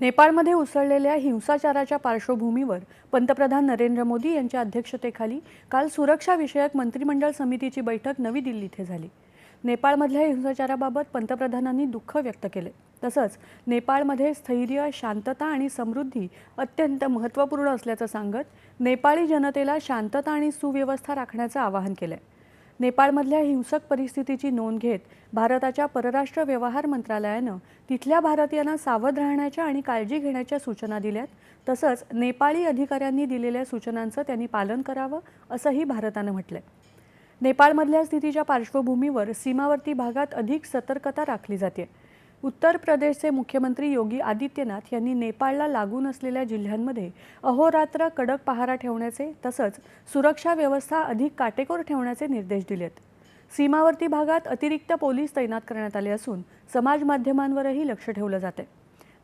नेपाळमध्ये उसळलेल्या हिंसाचाराच्या पार्श्वभूमीवर पंतप्रधान नरेंद्र मोदी यांच्या अध्यक्षतेखाली काल सुरक्षाविषयक मंत्रिमंडळ समितीची बैठक नवी दिल्ली इथे झाली. नेपाळमधल्या हिंसाचाराबाबत पंतप्रधानांनी दुःख व्यक्त केले. तसंच नेपाळमध्ये स्थैर्य शांतता आणि समृद्धी अत्यंत महत्त्वपूर्ण असल्याचं सांगत नेपाळी जनतेला शांतता आणि सुव्यवस्था राखण्याचं आवाहन केलंय. नेपाळमधल्या हिंसक परिस्थितीची नोंद घेत भारताच्या परराष्ट्र व्यवहार मंत्रालयानं तिथल्या भारतीयांना सावध राहण्याच्या आणि काळजी घेण्याच्या सूचना दिल्यात. तसंच नेपाळी अधिकाऱ्यांनी दिलेल्या सूचनांचं त्यांनी पालन करावं असंही भारतानं म्हटलंय. नेपाळमधल्या स्थितीच्या पार्श्वभूमीवर सीमावर्ती भागात अधिक सतर्कता राखली जाते उत्तर प्रदेशचे मुख्यमंत्री योगी आदित्यनाथ यांनी नेपाळला लागून असलेल्या जिल्ह्यांमध्ये अहोरात्र कडक पहारा ठेवण्याचे तसंच सुरक्षा व्यवस्था अधिक काटेकोर ठेवण्याचे निर्देश दिलेत. सीमावर्ती भागात अतिरिक्त पोलीस तैनात करण्यात आले असून समाज माध्यमांवरही लक्ष ठेवलं जाते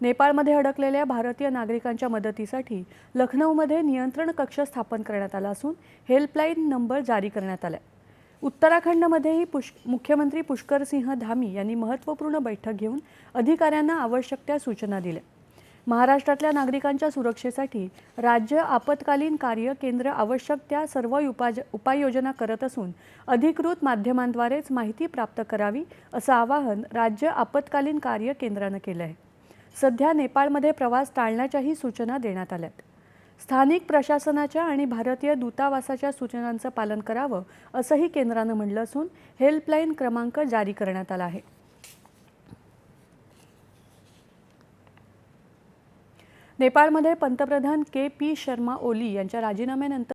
नेपाळमध्ये अडकलेल्या भारतीय नागरिकांच्या मदतीसाठी लखनौमध्ये नियंत्रण कक्ष स्थापन करण्यात आला असून हेल्पलाईन नंबर जारी करण्यात आलाय. उत्तराखंडमध्येही पुष मुख्यमंत्री पुष्कर सिंह धामी यांनी महत्त्वपूर्ण बैठक घेऊन अधिकाऱ्यांना आवश्यक त्या सूचना दिल्या. महाराष्ट्रातल्या नागरिकांच्या सुरक्षेसाठी राज्य आपत्कालीन कार्य केंद्र आवश्यक त्या सर्व उपाय उपाययोजना करत असून अधिकृत माध्यमांद्वारेच माहिती प्राप्त करावी असं आवाहन राज्य आपत्कालीन कार्य केंद्रानं केलं आहे सध्या नेपाळमध्ये प्रवास टाळण्याच्याही सूचना देण्यात आल्यात. स्थानिक प्रशासनाच्या आणि भारतीय दूतावासाच्या सूचनांचं पालन करावं असंही केंद्रानं म्हणलं असून हेल्पलाईन क्रमांक जारी करण्यात आला आहे. नेपाळमध्ये पंतप्रधान के पी शर्मा ओली यांच्या राजीनाम्यानंतर